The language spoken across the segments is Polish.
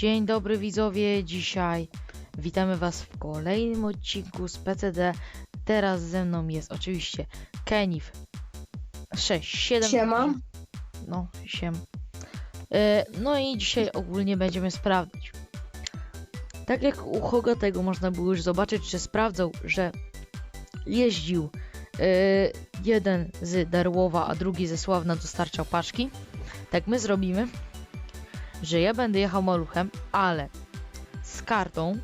Dzień dobry widzowie, dzisiaj witamy was w kolejnym odcinku z PCD. Teraz ze mną jest oczywiście Kenif 6, 7. Siema. No, siem. E, No i dzisiaj ogólnie będziemy sprawdzać. Tak jak u Hogatego można było już zobaczyć, że sprawdzał, że jeździł e, jeden z Darłowa, a drugi ze Sławna dostarczał paczki. Tak my zrobimy, że ja będę jechał maluchem, ale z kartą,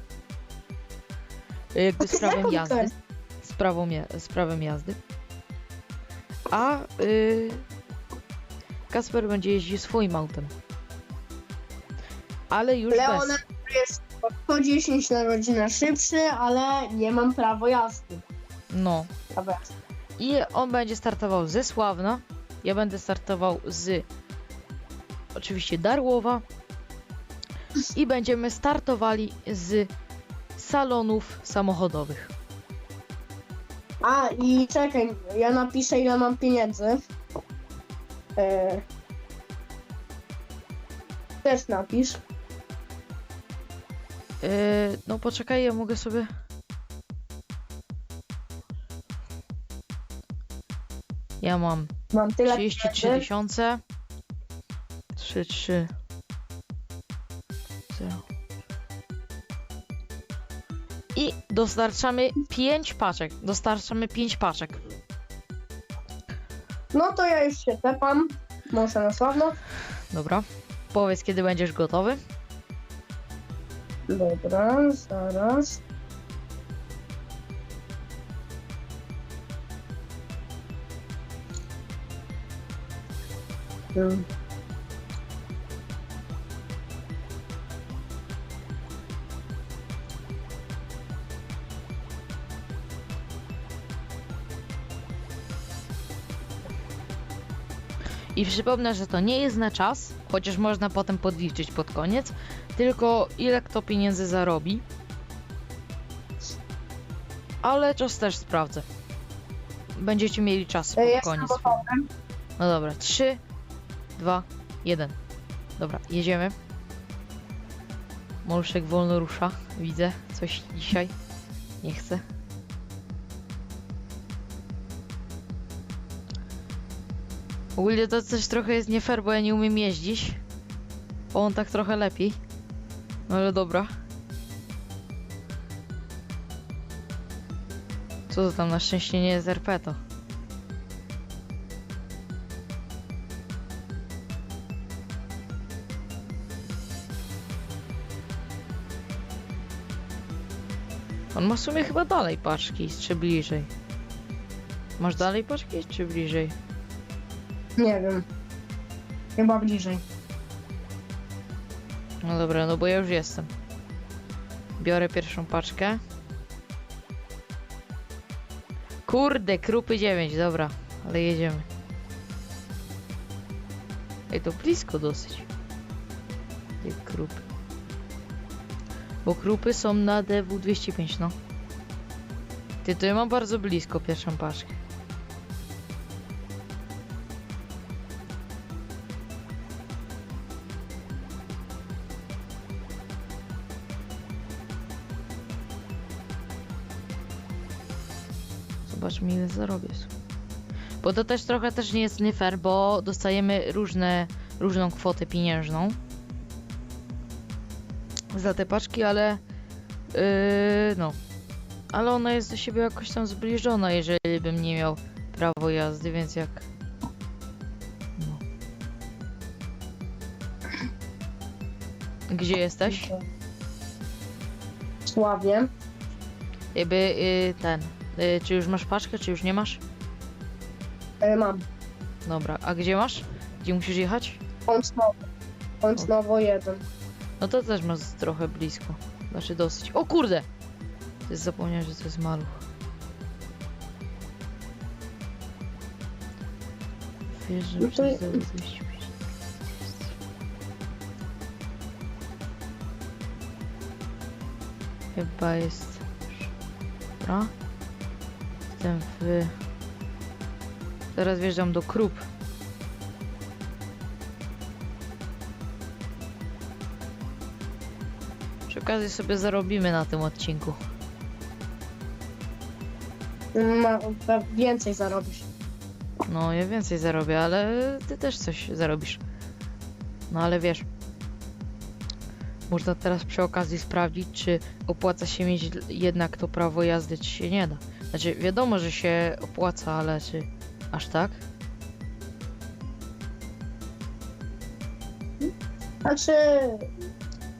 e, jakby z prawem jazdy, z, prawą, z prawem jazdy, a y, Kasper będzie jeździł swoim autem. Ale już bez. Leonard jest o 110 na godzinę szybszy, ale nie mam prawo jazdy. No. Dobra. I on będzie startował ze Sławna. Ja będę startował z oczywiście Darłowa. I będziemy startowali z salonów samochodowych. A i czekaj, ja napiszę ile mam pieniędzy. E... Też napisz. Yy, no poczekaj, ja mogę sobie. Ja mam Mam tyle 33 pieniędzy. tysiące. 3, 3. 0. I dostarczamy 5 paczek. Dostarczamy 5 paczek. No to ja już się tepam. Muszę na sławno. Dobra. Powiedz, kiedy będziesz gotowy. Dobra, zaraz. Hmm. I przypomnę, że to nie jest na czas, chociaż można potem podliczyć pod koniec, tylko ile kto pieniędzy zarobi. Ale czas też sprawdzę. Będziecie mieli czas pod Jestem koniec. gotowy. No dobra, 3, 2, 1. Dobra, jedziemy. Moluszek wolno rusza. Widzę coś dzisiaj. Nie chcę. Ogólnie to też trochę jest nie fair, bo ja nie umiem jeździć. On tak trochę lepiej. No ale dobra. Co to tam na szczęście nie jest RP to. On ma w sumie chyba dalej paczki, czy bliżej? Masz dalej paczki, czy bliżej? Nie wiem. Chyba bliżej. No dobra, no bo ja już jestem. Biorę pierwszą paczkę. Kurde, krupy 9, dobra, ale jedziemy. Ej, to blisko dosyć. Te krupy. Bo krupy są na DW205, no. Ty, to ja mam bardzo blisko pierwszą paczkę. Zobaczmy ile zarobię. Bo to też trochę też nie jest nie fair, bo dostajemy różne, różną kwotę pieniężną za te paczki, ale yy, no. Ale ona jest do siebie jakoś tam zbliżona, jeżeli bym nie miał prawo jazdy, więc jak no. Gdzie jesteś? Sławie. Jakby yy, ten. Yy, czy już masz paczkę, czy już nie masz? E, mam. Dobra, a gdzie masz? Gdzie musisz jechać? Kącnowo. Kącnowo jeden. No to też masz trochę blisko. Znaczy dosyć. O kurde! Zapomniałem, że to jest maluch. Wiesz, że No to- przez DW 205. Chyba jest. Dobra. Jestem w. Teraz wjeżdżam do Krup. Przy okazji sobie zarobimy na tym odcinku. Ma, więcej zarobisz. No, ja więcej zarobię, ale ty też coś zarobisz. No ale wiesz, można teraz przy okazji sprawdzić, czy opłaca się mieć l- jednak to prawo jazdy, czy się nie da. Znaczy, wiadomo, że się opłaca, ale czy aż tak? Znaczy,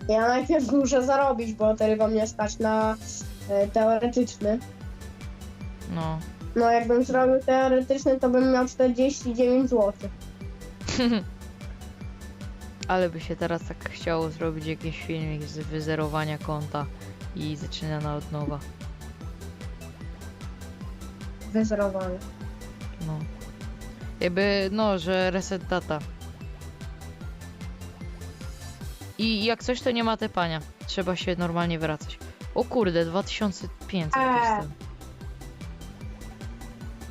ja najpierw muszę zarobić, bo tylko mnie stać na e, teoretyczny. No. No jakbym zrobił teoretyczny, to bym miał 49 zł. ale by się teraz tak chciało zrobić jakiś filmik z wyzerowania konta i zaczynania od nowa. Wyzerowany. No. Jakby, no, że reset data. I jak coś, to nie ma tepania. Trzeba się normalnie wracać. O kurde, 2500 Eee. jestem.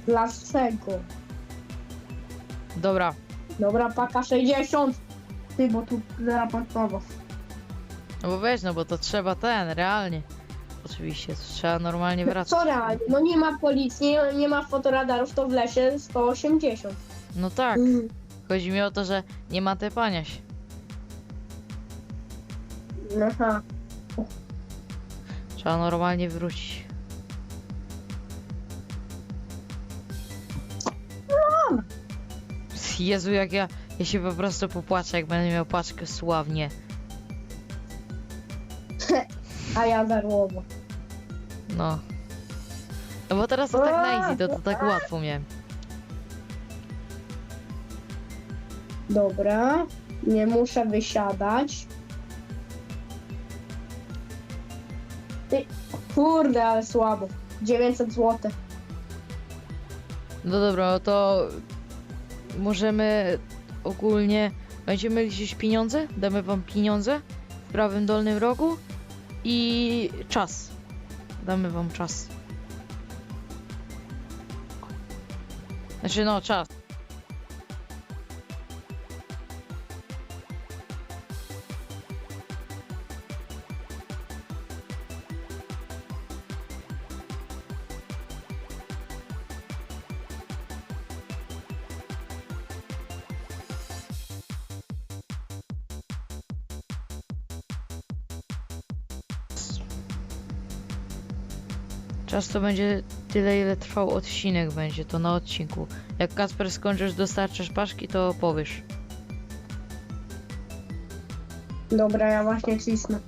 Dlaczego? Dobra, Dobra, paka 60. Ty, bo tu zaraportowo. no bo weź, no bo to trzeba ten, realnie. Oczywiście, trzeba normalnie wracać. Co realnie? No nie ma policji, nie, nie ma fotoradarów, to w lesie 180. No tak, Mm. chodzi mi o to, że nie ma tepania się. Aha. Trzeba normalnie wrócić. Jezu, jak ja, ja się po prostu popłaczę, jak będę miał paczkę sławnie. A ja darłowo. No. No bo teraz to tak na easy, to, to tak łatwo miałem. Dobra. Nie muszę wysiadać. Ty, kurde, ale słabo. 900 zł. No dobra, no to możemy ogólnie. Będziemy liczyć pieniądze? Damy wam pieniądze w prawym dolnym rogu i czas. Damy wam czas. Znaczy no, czas. Czas to będzie tyle, ile trwał odcinek będzie, to na odcinku. Jak Kasper skończysz dostarczysz paczki, to powiesz. Dobra, ja właśnie cisnę.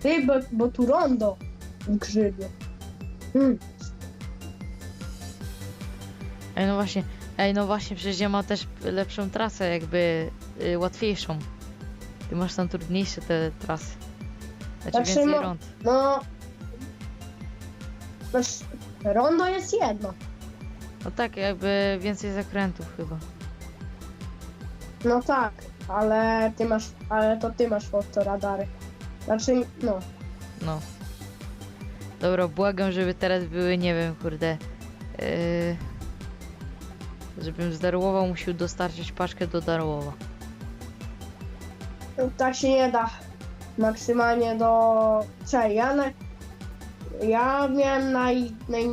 Ty, bo, bo tu rondo w grzybie. Hmm. Ej, no właśnie, ej, no właśnie, przecież ja mam też lepszą trasę, jakby y, łatwiejszą. Ty masz tam trudniejsze te trasy. Znaczy Znaczy, więcej no- rąd. No. Znaczy, rondo jest jedno. No tak, jakby więcej zakrętów chyba. No tak, ale ty masz, ale to ty masz fotoradary. Znaczy, no. No. Dobra, błagam, żeby teraz były, nie wiem, kurde. Yy, żebym z Darłowa musiał dostarczyć paczkę do Darłowa. Tak się nie da. Maksymalnie do. Czekaj, ja na... Ja miałem naj, naj,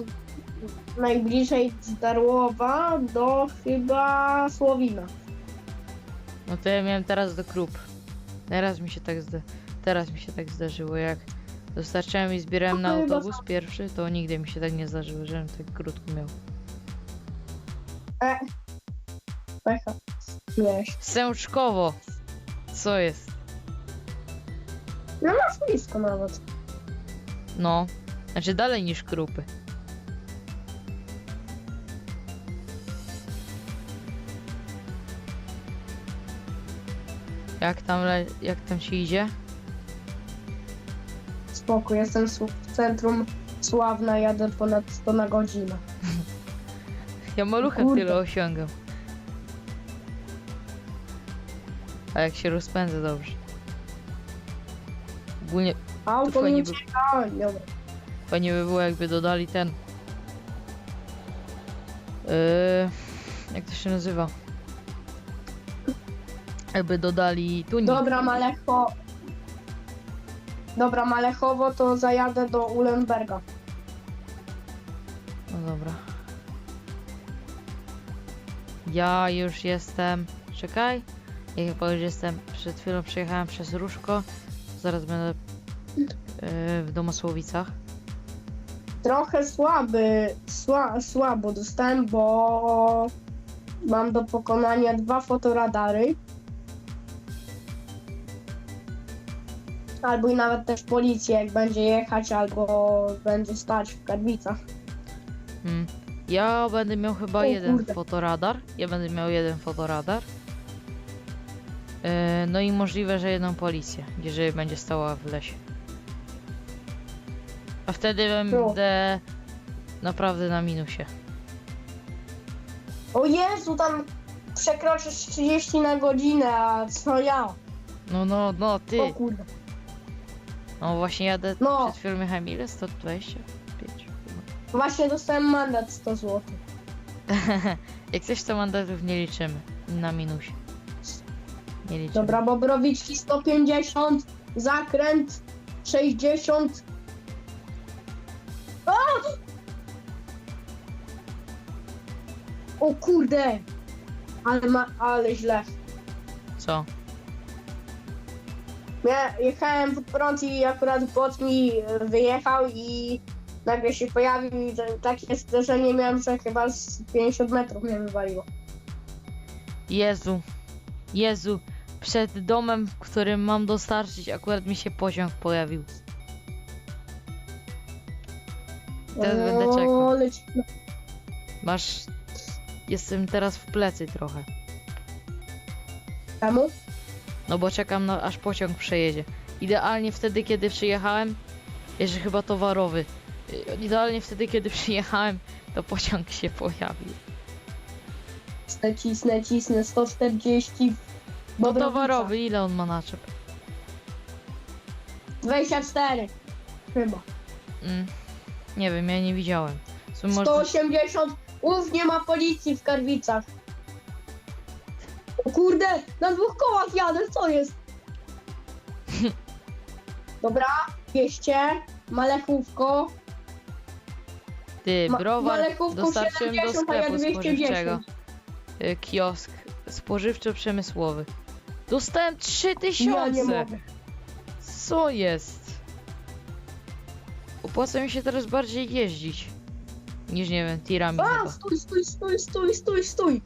najbliżej Darłowa do chyba Słowina. No to ja miałem teraz do Krup. Teraz mi się tak zda... Teraz mi się tak zdarzyło, jak dostarczałem i zbierałem na chyba autobus pierwszy, to nigdy mi się tak nie zdarzyło, żebym tak krótko miał. Pecha. Miałeś. Sęczkowo! Co jest? No masz blisko nawet. No. Znaczy dalej niż Krupy. Jak tam, le... jak tam się idzie? Spokój, jestem su- w centrum Sławna, jadę ponad 100 na godzinę. Ja maluchem Kurde. tyle osiągam. A jak się rozpędzę dobrze. Ogólnie Auto fajnie mi by- ucieka. Oj, dobra. Fajnie by było jakby dodali ten... Yy, jak to się nazywa? Jakby dodali tuning. Dobra, Maleko. Dobra, Malechowo to zajadę do Ulenberga. No dobra. Ja już jestem. Czekaj. Jak ja powiem, że jestem. Przed chwilą przejechałem przez Różko. Zaraz będę yy, w Domosłowicach. Trochę słaby, sła, słabo dostałem, bo mam do pokonania dwa fotoradary. Albo i nawet też policję, jak będzie jechać, albo będzie stać w Karbicach. Mm. Ja będę miał chyba O jeden kurde. fotoradar. Ja będę miał jeden fotoradar. Yy, no i możliwe, że jedną policję, jeżeli będzie stała w lesie. A wtedy będę naprawdę na minusie. O Jezu, tam przekroczysz 30 na godzinę, a co ja? No, no, no, ty. O kurde. No właśnie jadę No. przed chwilą jechałem ile? 125 chyba. Właśnie dostałem mandat 100 zł. Jak coś to mandatów nie liczymy. Na minusie. Nie liczymy. Dobra, Bobrowiczki 150, zakręt 60. O kurde! Ale ma, ale źle. Co? Ja jechałem w prąd i akurat bot mi wyjechał i nagle się pojawił i że- takie zderzenie miałem, że chyba z 50 metrów mnie wywaliło. Jezu. Jezu. Przed domem, w którym mam dostarczyć, akurat mi się pociąg pojawił. Teraz będę czekał. O, leci. Masz... Jestem teraz w plecy trochę. Czemu? No bo czekam na, aż pociąg przejedzie. Idealnie wtedy, kiedy przyjechałem, jeszcze chyba towarowy. Idealnie wtedy, kiedy przyjechałem, to pociąg się pojawił. Cisnę, cisnę, cisnę, 140. No Bobrowica. towarowy, ile on ma naczep? 24. Chyba. Mm, nie wiem, ja nie widziałem. W sumie może- 180. Uf, nie ma policji w Karwicach. O kurde, na dwóch kołach jadę, co jest? Dobra, 200. Malechówko. Ty, Ma- browar Malechówką dostarczyłem do 70, a ja sklepu 210. spożywczego. Y, Kiosk spożywczo-przemysłowy. Dostałem Ja 3000! nie mogę. Co jest? Opłaca mi się teraz bardziej jeździć. Niż nie wiem, tirami A, chyba. stój, stój, stój, stój, stój, stój.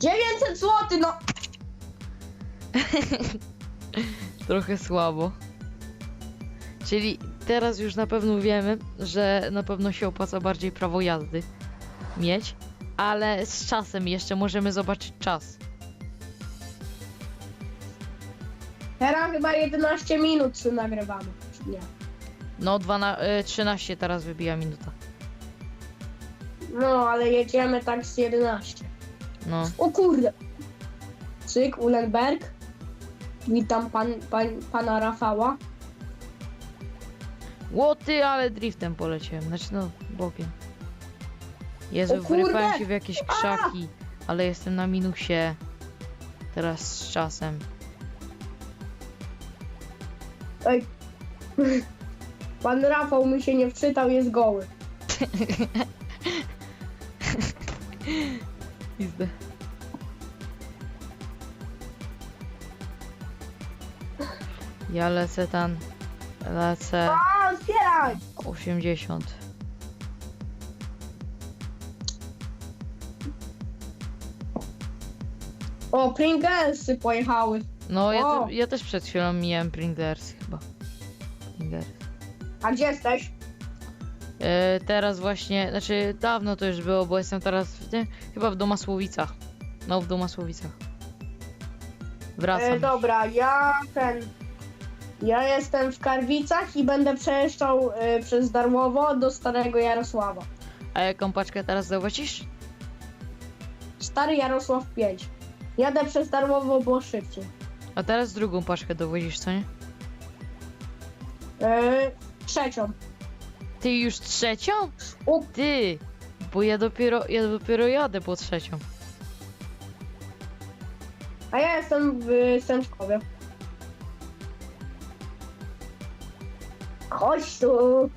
900 zł, no. Trochę słabo. Czyli teraz już na pewno wiemy, że na pewno się opłaca bardziej prawo jazdy mieć, ale z czasem jeszcze możemy zobaczyć czas. Teraz chyba 11 minut nagrywamy. Nie. No, 12, y, 13 teraz wybija minuta. No, ale jedziemy tak z 11. No, O kurde. Cyk, Ulenberg. Witam pan, pan, pana Rafała. łoty, ale driftem poleciałem. Znaczy, no, bokiem. Jezu, O kurde! wrypałem się w jakieś krzaki, ale jestem na minusie. Teraz z czasem. Ej. Pan Rafał mi się nie wczytał, jest goły. Pizdę. Ja lecę tam. Lecę A, otwieraj! 80. O, Pringlesy pojechały. No, ja, O! te, ja też przed chwilą mijałem Pringlers. A gdzie jesteś? E, teraz właśnie, znaczy dawno to już było, bo jestem teraz w tym, chyba w Domasłowicach. No, w Domasłowicach. Wracam. E, dobra, ja ten. Ja jestem w Karwicach i będę przejeżdżał e, przez Darłowo do Starego Jarosława. A jaką paczkę teraz zobaczysz? Stary Jarosław 5. Jadę przez Darłowo, bo szybciej. A teraz drugą paczkę dowozisz, co nie? E, trzecią. Ty już trzecią? O, Ty! Bo ja dopiero, ja dopiero jadę po trzecią. a ja jestem w Sęczkowie. Chodź tu.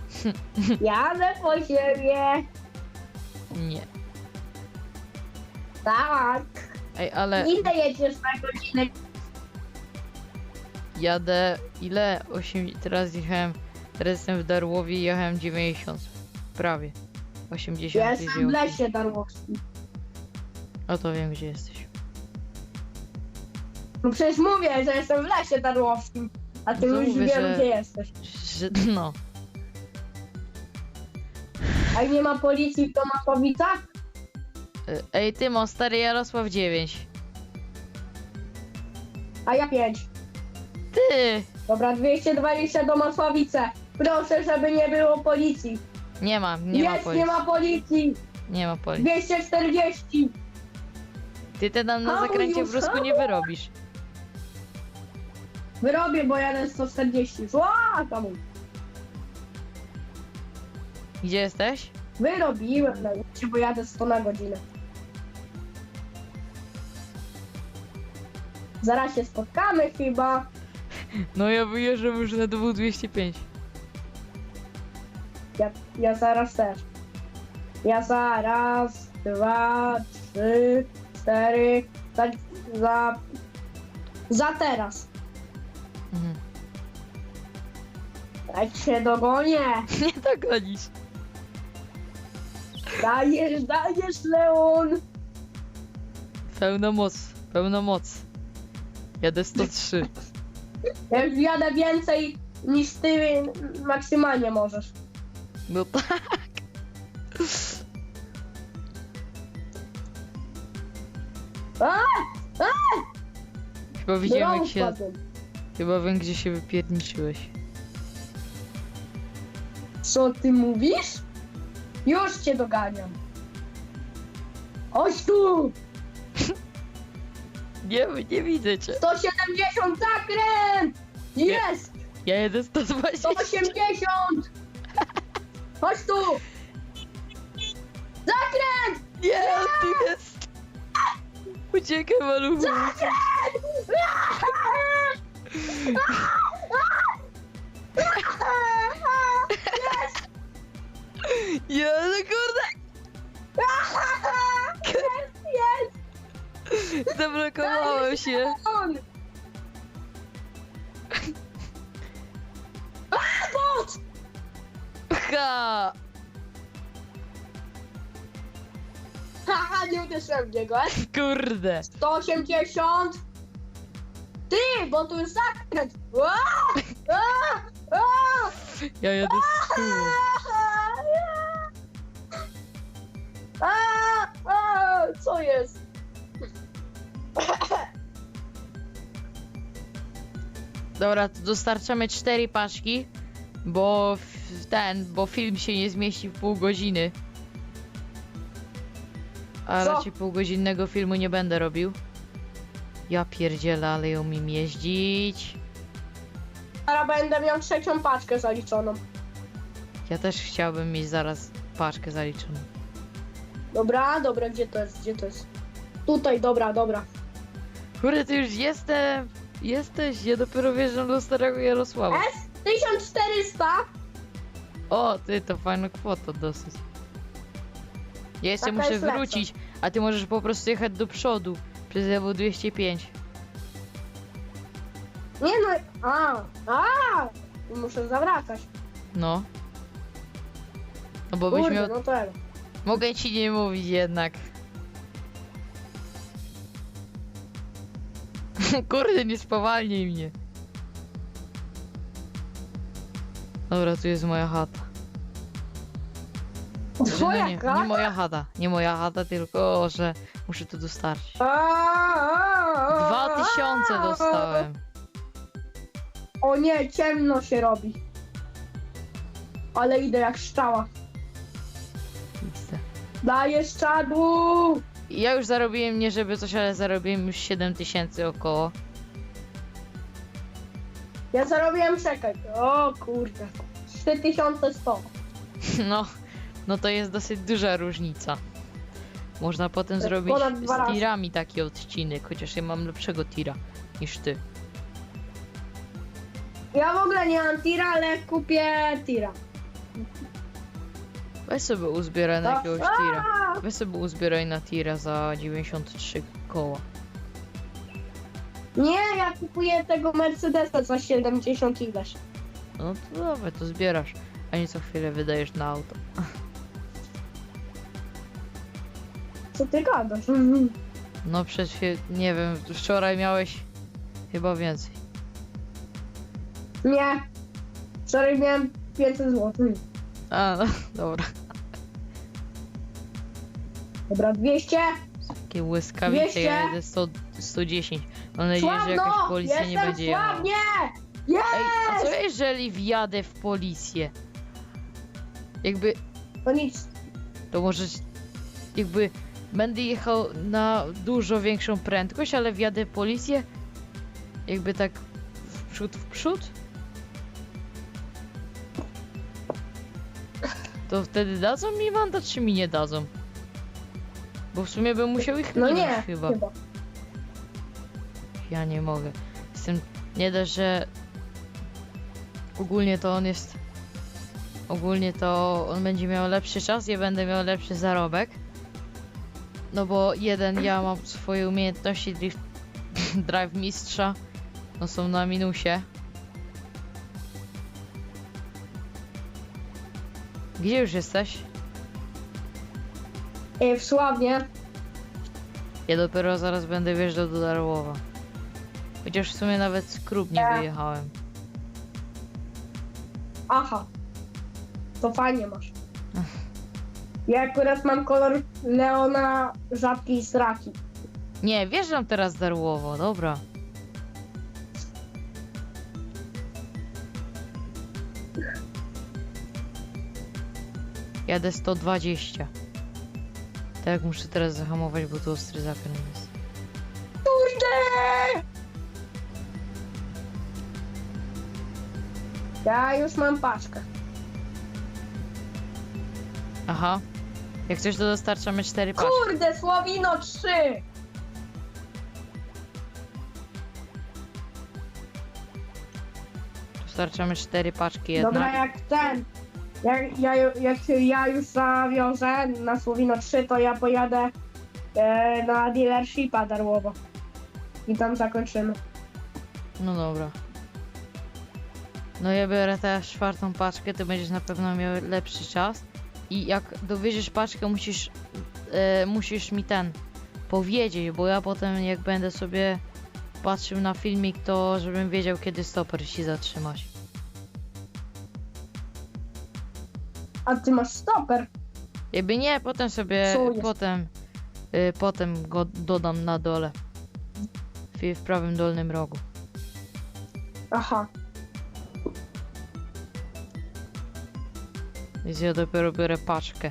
Jadę po siebie. Nie. Tak. Ej, ale Ile jedziesz na godzinę? Jadę ile? 8, teraz jechałem, teraz jestem w Darłowie i jechałem 90. Prawie. 80 Ja jestem w lesie darłowskim. O to wiem gdzie jesteś. No przecież mówię, że jestem w lesie darłowskim. A ty No to już mówię, wiem, że- gdzie jesteś. Że, no. A nie ma policji w Tomaszowicach? Y, Ej, ty ma stary Jarosław 9. A ja pięć. Ty! Dobra, 220 do Masławice. Proszę, żeby nie było policji. Nie ma, nie ma Jest, policji. nie ma policji. Nie ma policji. 240. Ty te tam na Hamuj zakręcie już, w Rusku nie wyrobisz. Wyrobię, bo jadę 140. Ła, tam. Gdzie jesteś? Wyrobiłem na liście, bo jadę 100 na godzinę. Zaraz się spotkamy chyba. No ja wyjeżdżam już na 2205. Ja, ja zaraz też. Ja zaraz, dwa, trzy, cztery, za, za, za teraz. Mhm. Tak się dogonię. Nie dogonisz. Dajesz, dajesz, Leon. Pełna moc, pełna moc. Jadę 103. Ja już jadę więcej niż ty maksymalnie możesz. No tak. A! Chyba widziałem jak się... Chyba wiem gdzie się wypierniczyłeś. Co ty mówisz? Już cię doganiam. Chodź tu! Nie, nie widzę cię. 170 zakręt! Jest! Ja jedę 120. 180! Chodź tu! Zakręt! Nie, tu jest. Uciekaj maluchu. Zakręt! Jest! Ja, no kurde. Jest! Zablokowałem się. On! Bot! Ha. Haha, nie uderzyłem w niego. Kurde. 180! Ty, bo tu jest zakręt! Ła! Ja jadę z tyłu. A! A! Co jest? Dobra, to dostarczamy cztery paczki, bo w- ten, bo film się nie zmieści w pół godziny. A Co? raczej półgodzinnego filmu nie będę robił. Ja pierdzielę, ale ją umiem jeździć. Teraz będę miał trzecią paczkę zaliczoną. Ja też chciałbym mieć zaraz paczkę zaliczoną. Dobra, dobra, gdzie to jest? Gdzie to jest? Tutaj, dobra, dobra. Kurde, ty już jestem. Jesteś, ja dopiero wjeżdżam do starego Jarosława. S 1400! O, ty, to fajna kwota dosyć. Ja jeszcze Taka muszę jest lepsza. wrócić, a ty możesz po prostu jechać do przodu przez lewo 205. Nie no, a, a! Muszę zawracać. No. No bo byś Kurde, miał... no to elo. Mogę ci nie mówić jednak. Kurde, nie spowalnij mnie. Dobra, tu jest moja chata. Że Twoja no nie, nie moja chata, nie moja chata, tylko że muszę to dostarczyć. Dwa tysiące dostałem. O nie, ciemno się robi. Ale idę jak szczała. Widzę. Dajesz czadu! Ja już zarobiłem, nie żeby coś, ale zarobiłem już 7 tysięcy około. Ja zarobiłem, czekaj. O kurde. 3100. No, no to jest dosyć duża różnica. Można potem jest zrobić ponad dwa z razy. tirami taki odcinek, chociaż ja mam lepszego tira niż ty. Ja w ogóle nie mam tira, ale kupię tira. Weź sobie uzbieraj na jakiegoś tira. Weź sobie uzbieraj na tira za 93 koła. Nie, ja kupuję tego Mercedesa za 70 ileś. No to dobra, to zbierasz. A nie co chwilę wydajesz na auto. Co ty gadasz? No przed nie wiem, wczoraj miałeś chyba więcej. Nie. Wczoraj miałem 500 zł. A, no, dobra. Dobra, 200. Takie błyskawice, 200. ja jedę 100, 110. Mam nadzieję, że jakaś Sławno! policja nie Jestem będzie jechała. sławnie! Ej, a co Jest! jeżeli wjadę w policję? Jakby, To nic. to może, jakby będę jechał na dużo większą prędkość, ale wjadę w policję? Jakby tak w przód, w przód? To wtedy dadzą mi mandat, czy mi nie dadzą? Bo w sumie bym musiał ich No minąć nie, chyba. chyba. Ja nie mogę. Jestem. Nie da, że. Ogólnie to on jest. Ogólnie to on będzie miał lepszy czas, ja będę miał lepszy zarobek. No bo jeden, ja mam swoje umiejętności drift, drive mistrza. No są na minusie. Gdzie już jesteś? Ej, w Sławnie. Ja dopiero zaraz będę wjeżdżał do Darłowa. Chociaż w sumie nawet z Krób nie Tak. wyjechałem. Aha. To fajnie masz. Ja akurat mam kolor Leona Żabki i Straki. Nie, wjeżdżam teraz Darłowo, dobra. Jadę 120. Tak, muszę teraz zahamować, bo tu ostry zakręt jest. Kurde! Ja już mam paczkę. Aha. Jak coś, to dostarczamy 4 paczki. Kurde, Słowino 3! Dostarczamy 4 paczki Dobra, jednak. jak ten. Jak ja, jak ja już zawiążę na Słowino 3, to ja pojadę e, na dealershipa Darłowo. I tam zakończymy. No dobra. No ja biorę teraz czwartą paczkę, to będziesz na pewno miał lepszy czas. I jak dowieziesz paczkę, musisz, e, musisz mi ten powiedzieć, bo ja potem jak będę sobie patrzył na filmik, to żebym wiedział kiedy stoper ci zatrzymać. A ty masz stoper. Jakby nie, potem sobie, Co jest? potem, e, potem go dodam na dole. W, w prawym dolnym rogu. Aha. Więc ja dopiero biorę paczkę.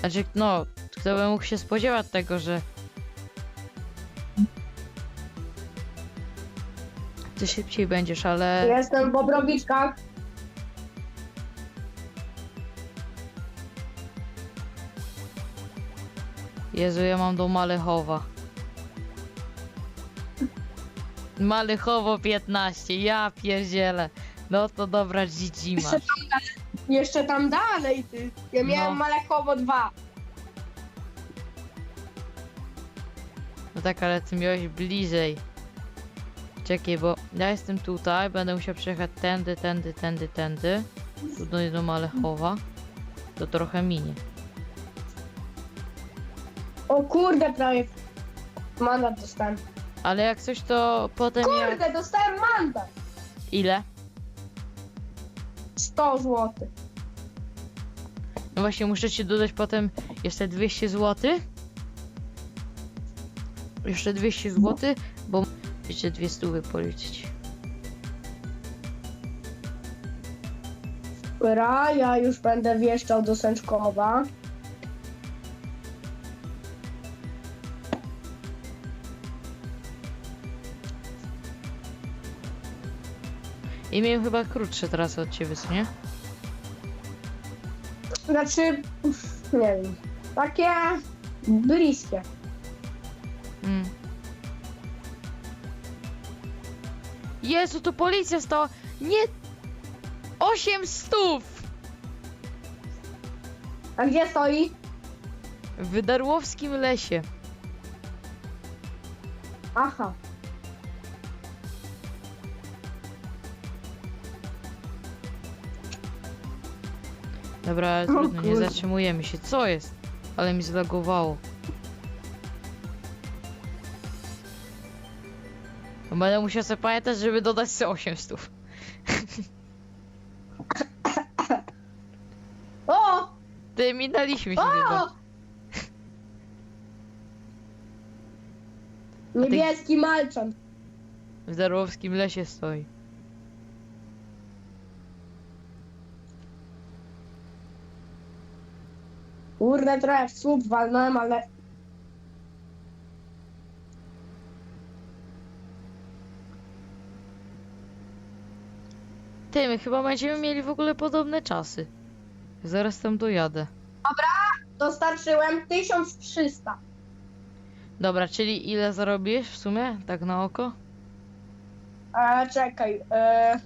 Znaczy, no, kto by mógł się spodziewać tego, że... Ty szybciej będziesz, ale... Jestem w Bobrowiczkach. Jezu, ja mam do Malechowa. Malechowo 15, ja pierdzielę. No to dobra, GG Jeszcze tam, dalej, jeszcze tam dalej, ty. Ja miałem No. Malekowo 2. No tak, ale ty miałeś bliżej. Czekaj, bo ja jestem tutaj, będę musiał przejechać tędy, tędy, tędy, tędy. Tu do, do Malechowa. To trochę minie. O kurde, prawie mandat dostałem. Ale jak coś, to potem jak... Kurde, dostałem mandat. Ile? 100 zł. No właśnie, muszę ci dodać potem jeszcze 200 zł. Jeszcze 200 zł, bo jeszcze dwie stówy policzyć. Dobra, ja już będę wjeżdżał do Sęczkowa. I miałem chyba krótsze trasy od ciebie, co nie? Znaczy, nie wiem, takie bliskie. Mm. Jezu, to policja stała. Nie. 8 stów! A gdzie stoi? W Darłowskim lesie. Aha. Dobra, trudno, nie kurde. zatrzymujemy się. Co jest? Ale mi zlagowało. No Będę musiał sobie pamiętać, żeby dodać sobie 8 stów. O! Ty, minęliśmy się O! Niebieski malczan. W Darłowskim lesie stoi. Kurde, trochę w słup walnąłem, ale... Ty, my chyba będziemy mieli w ogóle podobne czasy. Zaraz tam dojadę. Dostarczyłem 1300. Dobra, czyli ile zarobiłeś w sumie? Tak na oko? E, czekaj. E...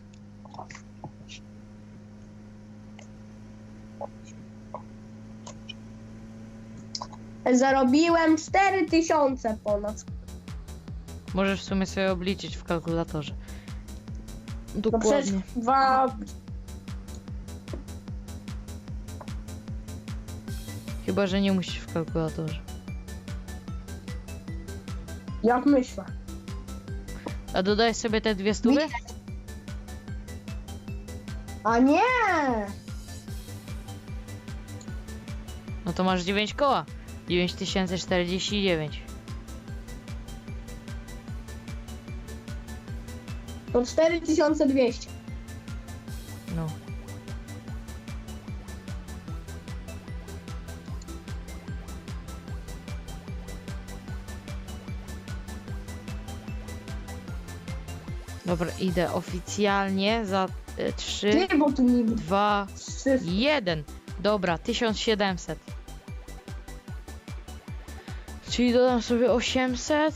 Zarobiłem 4000 ponad. Możesz w sumie sobie obliczyć w kalkulatorze. No przecież Dokładnie. dwa... Chyba, że nie musisz w kalkulatorze. Jak myślę. A dodajesz sobie te dwie stówy? A nie! No to masz 9 koła. 9049. To 4200. No. Dobra, idę oficjalnie za 3, Ty, bo tu niby 2, trzy... 1. Dobra, 1700. Czyli dodam sobie 800.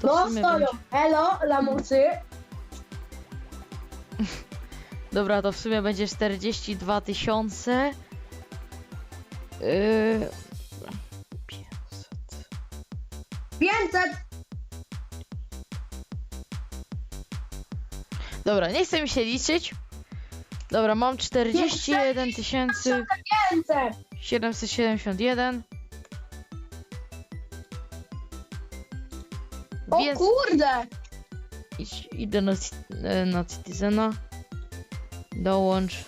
To No stoją. Elo, lamusy. Dobra, to w sumie będzie 42 tysiące. Yy... 500. 500. Dobra, nie chce mi się liczyć. Dobra, mam 41 tysięcy 500. 771. O Więc kurde. idź, idę na, Ci- e, na Citizena. Dołącz.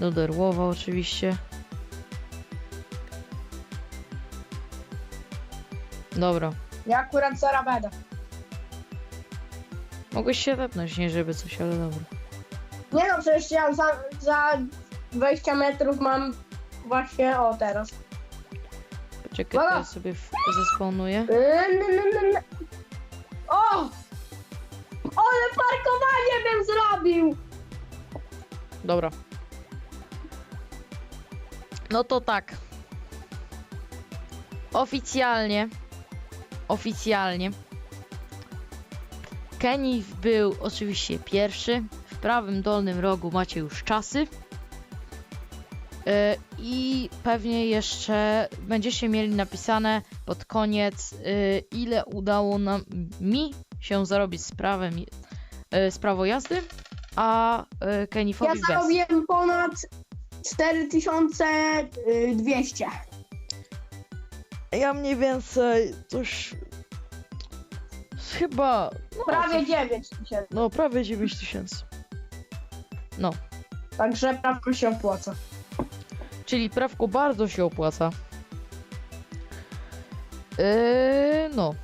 Do Derłowa oczywiście. Dobra. Ja akurat zaraz będę. Mogłeś się wepnąć, nie żeby coś, ale dobra. Nie no, przecież ja za, za 20 metrów mam właśnie o teraz. Poczekaj, to Dobra. ja sobie w- zespawnuję. N- n- n- n- O! Ale parkowanie bym zrobił! Dobra. No to tak. Oficjalnie. Oficjalnie. Kenny był oczywiście pierwszy. W prawym dolnym rogu macie już czasy. E, I pewnie jeszcze będziecie mieli napisane pod koniec, e, ile udało nam mi się zarobić z prawem, e, z prawo jazdy, a Kenny Ja bez. zarobiłem ponad 4200. Ja mniej więcej coś. Chyba. No, Prawie coś- 9000. No, prawie 9 tysięcy. No, Także prawko się opłaca. czyli prawko bardzo się opłaca. Yy, no.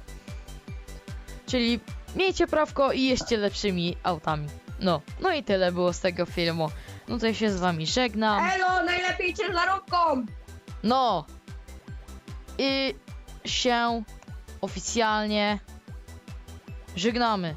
Czyli miejcie prawko i jeźdźcie lepszymi autami. No, no i tyle było z tego filmu. No to ja się z wami żegnam. Elo, najlepiej ciężarówką! No. I się oficjalnie żegnamy.